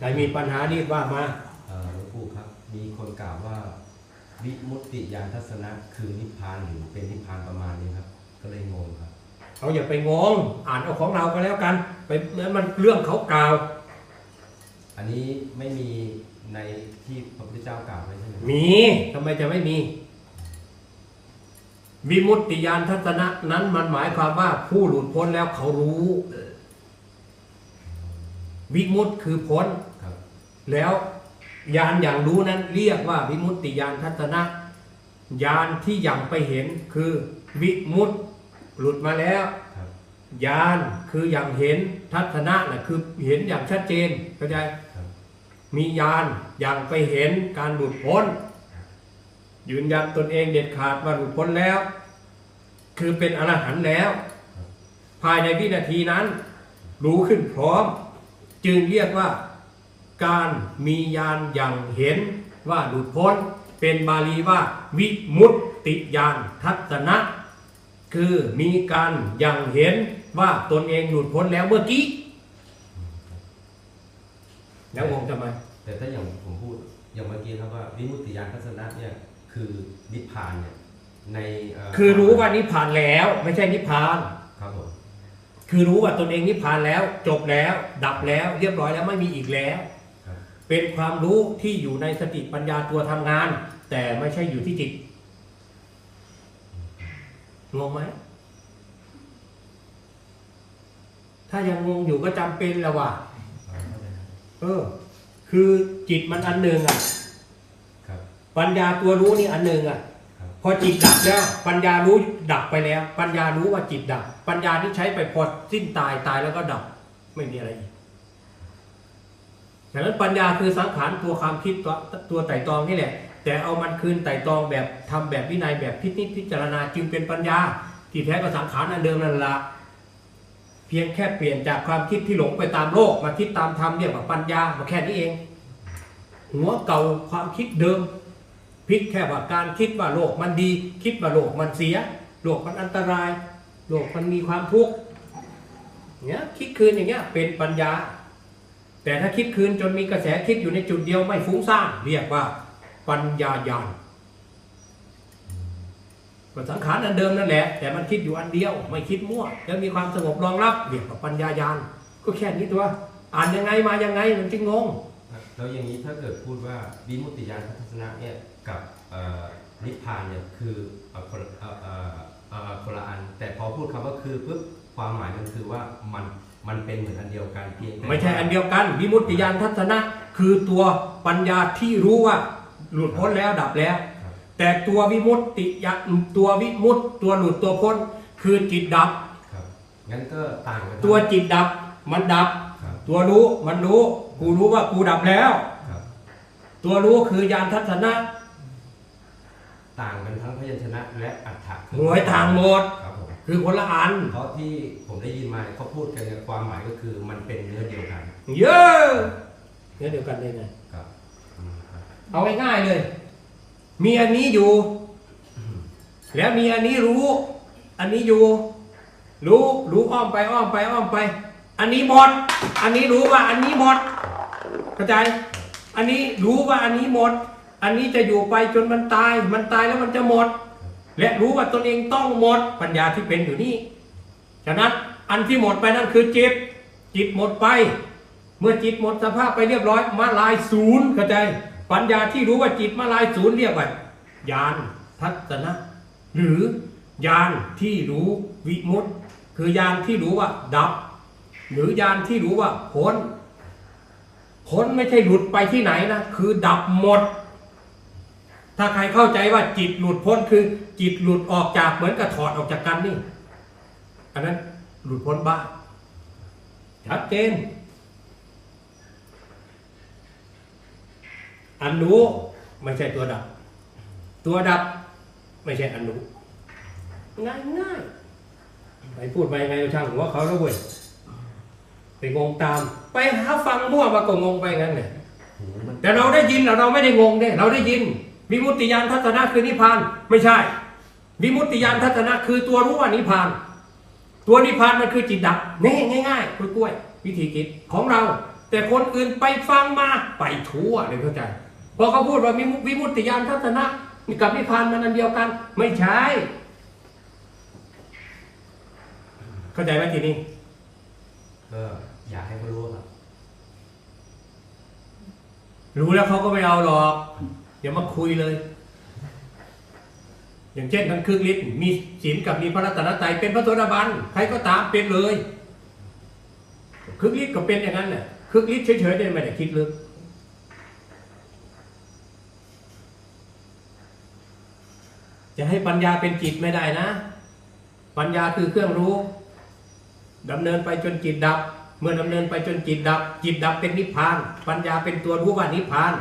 ใครมีปัญหารีบว่ามาเอ่อหลวงปู่ครับ มีคนกล่าวว่า วิมุตติยานทัศนะคือนิพพานหรือเป็นนิพพานประมาณนี้ครับ ก็เลยงงครับเขาอย่าไปงง อ่านเอาของเราก็แล้วกัน ไปนั้นมันเรื่องเขากล่าว อันนี้ไม่มีในที่พระพุทธเจ้ากล่าวไว้ใช่ไหมครับมีทำไมจะไม่มีวิมุตติยานทัศนะนั้นมันหมายความว่าผู้หลุดพ้นแล้วเขารู้ วิมุตติคือพ้นครับ แล้วยานอย่างรู้นั้นเรียกว่าวิมุตติยานทัศนะยานที่ยังไปเห็นคือวิมุตติหลุดมาแล้วครับยานคืออย่างเห็นทัศนะน่ะคือเห็นอย่างชัดเจนเข้าใจครับมียานอย่างไปเห็นการหลุดพ้น ยืนยันตนเองเด็ดขาดว่าหลุดพ้นแล้ว คือเป็นอรหันต์แล้ว ภายในวินาทีนั้น รู้ขึ้นพร้อม จึงเรียกว่า การมียานอย่างเห็นว่าหลุดพ้น เป็นบาลีว่าวิมุตติยานทัศนะ คือมีการอย่างเห็นว่าตนเองหลุดพ้นแล้วเมื่อกี้แล้วงงทำไมแต่ถ้าอย่างผมพูดอย่างเมื่อกี้ครับว่าวิมุตติยานทัศนะเนี่ยคือนิพพานเนี่ยในเคือรู้ว่านิพพานแล้ว ไม่ใช่นิพพานครับผมคือรู้ว่าตนเองนิพพานแล้ว จบแล้ว ดับแล้ว เรียบร้อยแล้วไม่มีอีกแล้วครับ เป็นความรู้ที่อยู่ในสติปัญญาตัวทำงาน แต่ไม่ใช่อยู่ที่จิตงงไหมถ้ายังงงอยู่ก็จำเป็นแล้วว่าเอาเข้าใจครับเออ คือจิตมันอันหนึ่งอะครับปัญญาตัวรู้นี่อันหนึ่งอะครับพอจิตดับแล้วปัญญารู้ดับไปแล้ว ปัญญารู้ว่าจิตดับ ปัญญาที่ใช้ไปพอสิ้นตายตายแล้วก็ดับ ไม่มีอะไรอีก ฉะนั้นปัญญาคือสังขารตัวความคิดตัวตัวไต่ตรองนี่แหละ แต่เอามันคืนไต่ตรองแบบทำแบบวินัยแบบพิจิตพิจารณาจึงเป็นปัญญา ที่แท้ก็สังขารอันเดิมนั่นละเพียงแค่เปลี่ยนจากความคิดที่หลงไปตามโลกมาคิดตามธรรมเรียกว่าปัญญามาแค่นี้เอง หัวเก่าความคิดเดิมพิกแค่ว่าการคิดว่าโลกมันดี คิดว่าโลกมันเสีย โลกมันอันตราย โลกมันมีความทุกข์เนี้ยคิดคืนอย่างเงี้ยเป็นปัญญา แต่ถ้าคิดคืนจนมีกระแสคิดอยู่ในจุดเดียวไม่ฟุ้งซ่านเรียกว่าปัญญายานก็สังขารอันเดิมนั่นแหละ แต่มันคิดอยู่อันเดียว ไม่คิดมั่วแล้วมีความสงบรองรับเรียกว่าปัญญายานก็แค่นี้ตัวอ่านยังไงมายังไงมันจึงงงแล้วอย่างนี้ถ้าเกิดพูดว่าวิมุตติยานทัศนะเนี่ยกับนิพพานเนี่ยคืออ่อคนเอ่อเอ่อเอ่อคนละอันแต่พอพูดคำว่าคือปุ๊บความหมายมันคือว่ามัน มันเป็นเหมือนอันเดียวกันเพียงแต่ไม่ใช่อันเดียวกัน วิมุตติยานทัศนะ คือตัวปัญญาที่รู้ว่าหลุดพ้นแล้วดับแล้วครับแต่ตัววิมุตติยะตัววิมุตติตัวหลุดตัวพ้นคือจิตดับ ครับงั้นก็ต่างกันตัวจิตดับมันดับ ครับตัวรู้มันรู้กูรู้ว่ากูดับแล้ว ครับ ตัวรู้คือยานทัศนะ ต่างกันทั้งพยัญชนะและอัฏฐะหวยทางหมด ครับผม คือคนละอัน เพราะที่ผมได้ยินมาเขาพูดกันเนี่ยความหมายก็คือมันเป็นเนื้อเดียวกันเยอะเนี่ยเดียวกันเลยไงครับอืมครับเอาง่ายๆเลย มีอันนี้อยู่ แล้วมีอันนี้รู้ อันนี้อยู่ รู้รู้อ้อมไปอ้อมไปอ้อมไป อันนี้หมด อันนี้รู้ว่า อันนี้หมดเข้าใจ อันนี้รู้ว่าอันนี้หมด อันนี้จะอยู่ไปจนมันตาย มันตายแล้วมันจะหมด และรู้ว่าตนเองต้องหมดปัญญาที่เป็นอยู่นี่ฉะนั้นอันที่หมดไปนั่นคือจิต จิตหมดไป เมื่อจิตหมดสภาพไปเรียบร้อยมาลายศูนย์เข้าใจ ปัญญาที่รู้ว่าจิตมาลายศูนย์เรียกว่าญาณทัศนะ หรือญาณที่รู้วิมุตติคือญาณที่รู้ว่าดับ หรือญาณที่รู้ว่าพ้นพ้นไม่ใช่หลุดไปที่ไหนนะ คือดับหมด ถ้าใครเข้าใจว่าจิตหลุดพ้นคือ จิตหลุดออกจากเหมือนกับถอดออกจากกันนี่ อันนั้นหลุดพ้นบ้าชัดเจน อันรู้ไม่ใช่ตัวดับ ตัวดับไม่ใช่อันรู้ง่ายง่ายไปพูดไปยังไงช่างหัวเขาแล้วเว้ยไปงงตาม ไปหาฟังมั่วมาก็งงไปงั้นเนี่ยแต่เราได้ยินเราเราไม่ได้งงเด้เราได้ยิน วิมุตติยานทัศนะคือนิพพานไม่ใช่ วิมุตติยานทัศนะคือตัวรู้ว่านิพพาน ตัวนิพพานมันคือจิตดับเน่ง่ายๆกล้วยๆวิธีคิดของเรา แต่คนอื่นไปฟังมาไปทั่วเลยเข้าใจพอเขาพูดว่ามีวิมุตติยานทัศนะกับนิพพานมันอันเดียวกัน ไม่ใช่เข้าใจไหมทีนี้ก็อยากให้เขารู้ครับรู้แล้วเขาก็ไม่เอาหรอก อย่ามาคุยเลย อย่างเช่นท่านครึ่งฤทธิ์มีศีลกับมีพระรัตนตรัยเป็นพระโสดาบันใครก็ตามเป็นเลยครึ่งฤทธิ์ก็เป็นอย่างนั้นแหละครึ่งฤทธิ์เฉยๆเนี่ยไม่ได้คิดลึกจะให้ปัญญาเป็นจิตไม่ได้นะ ปัญญาคือเครื่องรู้ดำเนินไปจนจิตดับ เมื่อดำเนินไปจนจิตดับ จิตดับเป็นนิพพาน ปัญญาเป็นตัวรู้ว่านิพพาน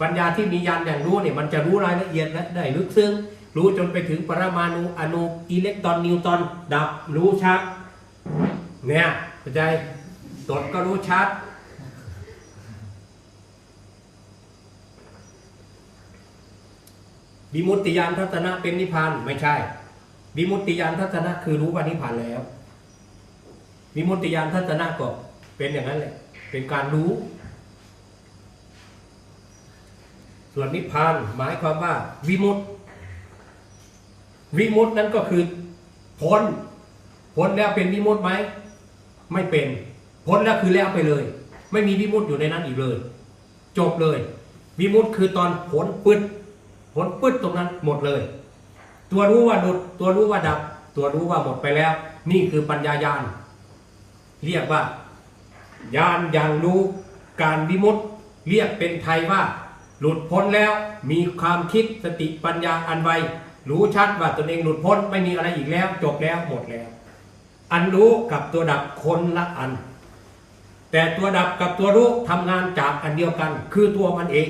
ปัญญาที่มียานอย่างรู้เนี่ยมันจะรู้รายละเอียดและได้ลึกซึ้งรู้จนไปถึงปรมาณูอนุอิเล็กตรอนนิวตรอนดับรู้ชัดเนี่ยเข้าใจตดก็รู้ชัด วิมุตติยานทัศนะเป็นนิพพานไม่ใช่ วิมุตติยานทัศนะคือรู้ว่านิพพานแล้ว วิมุตติยานทัศนะก็เป็นอย่างนั้นแหละเป็นการรู้ ส่วนนิพพานหมายความว่าวิมุตติ วิมุตตินั้นก็คือพ้นพ้นแล้วเป็นวิมุตติไหมไม่เป็นพ้นแล้วคือแล้วไปเลย ไม่มีวิมุตติอยู่ในนั้นอีกเลย จบเลยวิมุตติคือตอนผลปึดผลปึดตรงนั้นหมดเลย ตัวรู้ว่าดุดตัวรู้ว่าดับ ตัวรู้ว่าหมดไปแล้ว นี่คือปัญญายานเรียกว่าญาณอย่างรู้การวิมุตติเรียกเป็นไทยว่า หลุดพ้นแล้วมีความคิดสติปัญญาอันไวรู้ชัดว่าตนเองหลุดพ้นไม่มีอะไรอีกแล้ว จบแล้วหมดแล้ว อันรู้กับตัวดับคนละอัน แต่ตัวดับกับตัวรู้ทำงานจากอันเดียวกัน คือตัวมันเอง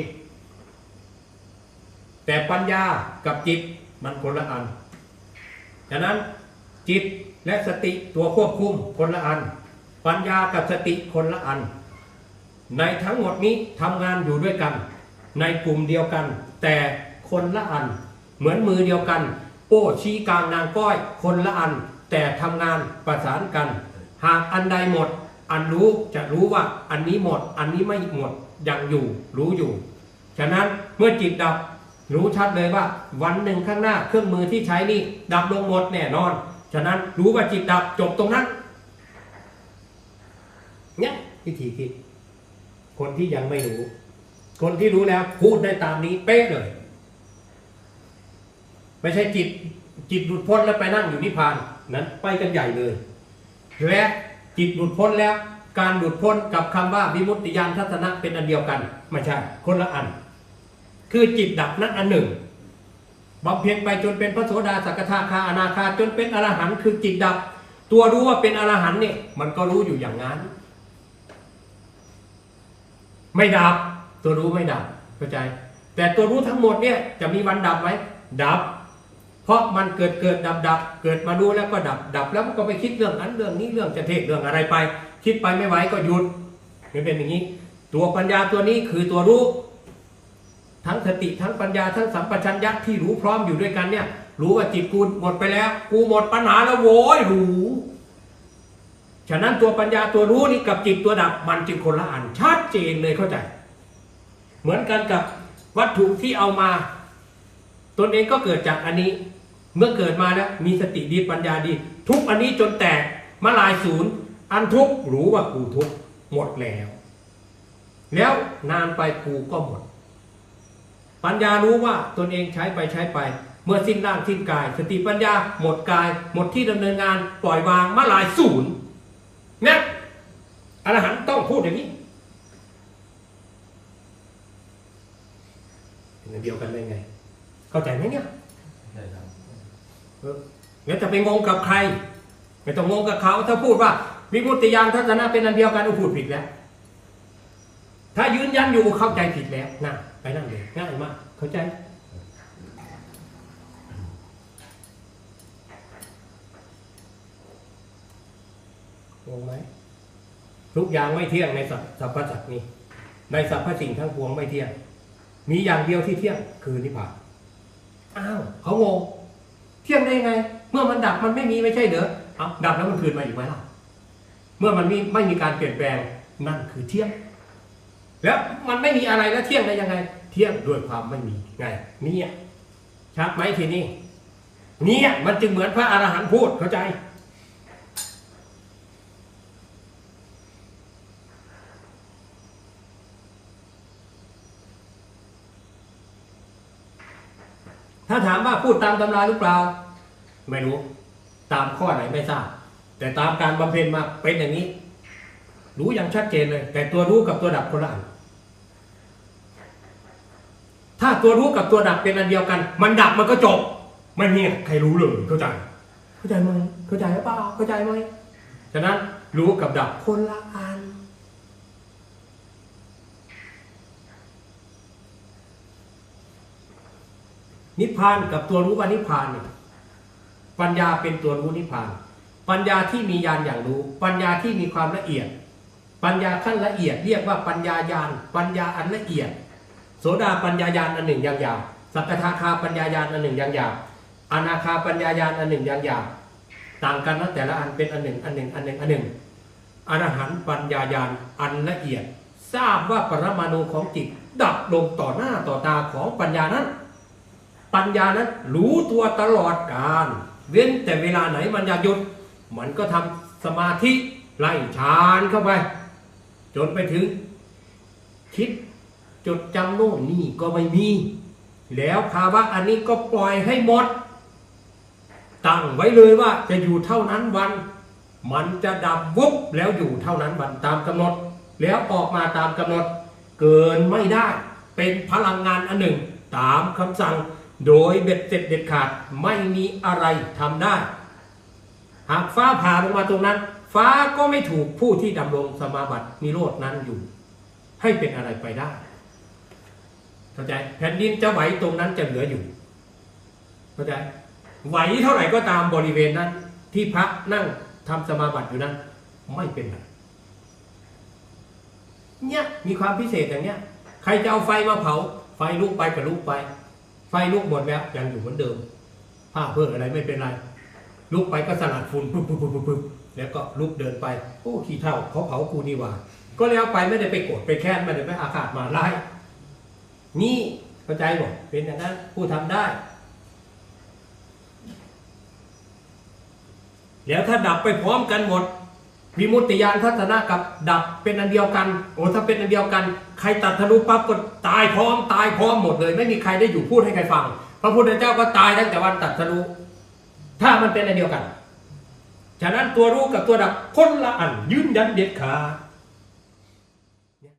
แต่ปัญญากับจิตมันคนละอันฉะนั้นจิตและสติตัวควบคุมคนละอัน ปัญญากับสติคนละอัน ในทั้งหมดนี้ทำงานอยู่ด้วยกัน ในกลุ่มเดียวกัน แต่คนละอัน เหมือนมือเดียวกัน โป้ชี้กลางนางก้อย คนละอัน แต่ทำงานประสานกัน หากอันใดหมด อันรู้จะรู้ว่าอันนี้หมด อันนี้ไม่หมดยังอยู่รู้อยู่ ฉะนั้นเมื่อจิตดับรู้ชัดเลยว่า วันหนึ่งข้างหน้าเครื่องมือที่ใช้นี่ดับลงหมดแน่นอน ฉะนั้นรู้ว่าจิตดับจบตรงนั้นเนี่ยวิธีคิดคนที่ยังไม่รู้ คนที่รู้แล้วพูดได้ตามนี้เป๊ะเลย ไม่ใช่จิตจิตหลุดพ้นแล้วไปนั่งอยู่นิพพานนั้นไปกันใหญ่เลย และจิตหลุดพ้นแล้ว การหลุดพ้นกับคำว่าวิมุตติยานทัศนะเป็นอันเดียวกันไม่ใช่คนละอัน คือจิตดับนั้นอันหนึ่งบำเพ็ญไปจนเป็นพระโสดาสักทาคาอนาคาจนเป็นอรหันต์คือจิตดับ ตัวรู้ว่าเป็นอรหันต์เนี่ยมันก็รู้อยู่อย่างนั้น ไม่ดับ ตัวรู้ไม่ดับเข้าใจ แต่ตัวรู้ทั้งหมดเนี่ยจะมีวันดับไหมดับ เพราะมันเกิดเกิดดับดับเกิดมารู้แล้วก็ดับดับแล้วมันก็ไปคิดเรื่องนั้นเรื่องนี้เรื่องจะเทศเรื่องอะไรไป คิดไปไม่ไหวก็หยุดมันเป็นอย่างนี้ ตัวปัญญาตัวนี้คือตัวรู้ ทั้งสติทั้งปัญญาทั้งสัมปชัญญะที่รู้พร้อมอยู่ด้วยกันเนี่ย รู้ว่าจิตกูหมดไปแล้ว กูหมดปัญหาแล้วโว้ยรู้ฉะนั้นตัวปัญญาตัวรู้นี่กับจิตตัวดับมันจึงคนละอันชัดเจนเลยเข้าใจ เหมือนกันกับวัตถุที่เอามา ตนเองก็เกิดจากอันนี้ เมื่อเกิดมาแล้วมีสติดีปัญญาดี ทุกอันนี้จนแตกมาลายศูนย์ อันทุกรู้ว่ากูทุกหมดแล้ว แล้วนานไปกูก็หมด ปัญญารู้ว่าตนเองใช้ไปใช้ไป เมื่อสิ้นร่างสิ้นกาย สติปัญญาหมดกาย หมดที่ดำเนินงานปล่อยวางมาลายศูนย์เนี่ยอรหันต้องพูดอย่างนี้ เป็นอันเดียวกันได้ไง เข้าใจไหมเนี่ยใช่ครับเออแล้วจะไปงงกับใคร ไม่ต้องงงกับเขาถ้าพูดว่าวิมุตติยานทัศนะเป็นอันเดียวกันก็พูดผิดแล้ว ถ้ายืนยันอยู่เข้าใจผิดแล้วนะไปนั่นเลยง่ายมากเข้าใจงงไหมทุกอย่างไม่เที่ยงในสรรสรรพสัตว์นี้ในสรรพสิ่งทั้งปวงไม่เที่ยง มีอย่างเดียวที่เที่ยงคือนิพพานอ้าวเขางง เที่ยงได้ยังไง เมื่อมันดับมันไม่มีไม่ใช่เหรอเอาดับแล้วมันคืนมาอีกไหมล่ะเมื่อมันมีไม่มีการเปลี่ยนแปลงนั่นคือเที่ยง แล้วมันไม่มีอะไรแล้วเที่ยงได้ยังไง เที่ยงด้วยความไม่มีไงเนี่ยชัดไหมทีนี้เนี่ยมันจึงเหมือนพระอรหันต์พูดเข้าใจ ถ้าถามว่า พูดตามตำราหรือเปล่า ไม่รู้ ตามข้อไหนไม่ทราบ แต่ตามการบำเพ็ญมาเป็นอย่างนี้ รู้อย่างชัดเจนเลย แต่ตัวรู้กับตัวดับคนละอันถ้าตัวรู้กับตัวดับเป็นอันเดียวกัน มันดับมันก็จบ ไม่มีใครรู้เลยเข้าใจ เข้าใจไหมเข้าใจหรือเปล่าเข้าใจไหมฉะนั้นรู้กับดับคนละอัน นิพพานกับตัวรู้ว่านิพพานเนี่ยปัญญาเป็นตัวรู้นิพพาน ปัญญาที่มีญาณอย่างรู้ ปัญญาที่มีความละเอียด ปัญญาขั้นละเอียด เรียกว่าปัญญาญาณปัญญาอันละเอียด โสดาปัญญาญาณอันหนึ่งอย่างยาบสักทาคาปัญญาญาณอันหนึ่งอย่างยาบอนาคาปัญญาญาณอันหนึ่งอย่างยาบต่างกันนะแต่ละอันเป็นอันหนึ่งอันหนึ่งอันหนึ่งอันหนึ่งอรหันต์ปัญญาญาณอันละเอียด ทราบว่าปรมาณูของจิตดับลงต่อหน้าต่อตาของปัญญานั้น ปัญญานั้นรู้ตัวตลอดกาลเว้นแต่เวลาไหนมันอยากหยุด มันก็ทำสมาธิไล่ฌานเข้าไป จนไปถึง คิดจดจำโน่นนี่ก็ไม่มี แล้วภาวะอันนี้ก็ปล่อยให้หมด ตั้งไว้เลยว่าจะอยู่เท่านั้นวัน มันจะดับวุบแล้วอยู่เท่านั้นวันตามกำหนด แล้วออกมาตามกำหนด เกินไม่ได้เป็นพลังงานอันหนึ่ง ตามคำสั่ง โดยเบ็ดเสร็จเด็ดขาดไม่มีอะไรทำได้ หากฟ้าผ่าลงมาตรงนั้น ฟ้าก็ไม่ถูกผู้ที่ดำรงสมาบัตินิโรดนั้นอยู่ ให้เป็นอะไรไปได้เข้าใจแผ่นดินจะไหวตรงนั้นจะเหลืออยู่เข้าใจไหวเท่าไหร่ก็ตามบริเวณนั้น ที่พระนั่งทำสมาบัติอยู่นั้น ไม่เป็นไรเนี่ยมีความพิเศษอย่างเนี้ยใครจะเอาไฟมาเผา ไฟลุกไปก็ลุกไป ไฟลุกหมดแล้วยังอยู่เหมือนเดิม ผ้าเพื่ออะไรไม่เป็นไร ลุกไปก็สลัดฝุ่นปุ๊บปุ๊บปุ๊บปุ๊บแล้วก็ลุกเดินไปโอ้ขี้เท่าเขาเผากูนี่ว่า ก็แล้วไปไม่ได้ไปโกรธไปแค้นไม่ได้ไปอาฆาตมาร้ายนี่เข้าใจบอกเป็นอย่างนั้นผู้ทำได้ แล้วถ้าดับไปพร้อมกันหมด วิมุตติยานทัศนะกับดับเป็นอันเดียวกัน โอ้ถ้าเป็นอันเดียวกัน ใครตัดทะลุปั๊บก็ตายพร้อมตายพร้อมหมดเลย ไม่มีใครได้อยู่พูดให้ใครฟัง พระพุทธเจ้าก็ตายตั้งแต่วันตัดทะลุถ้ามันเป็นอันเดียวกัน ฉะนั้นตัวรู้กับตัวดับคนละอันยืนยันเด็ดขาด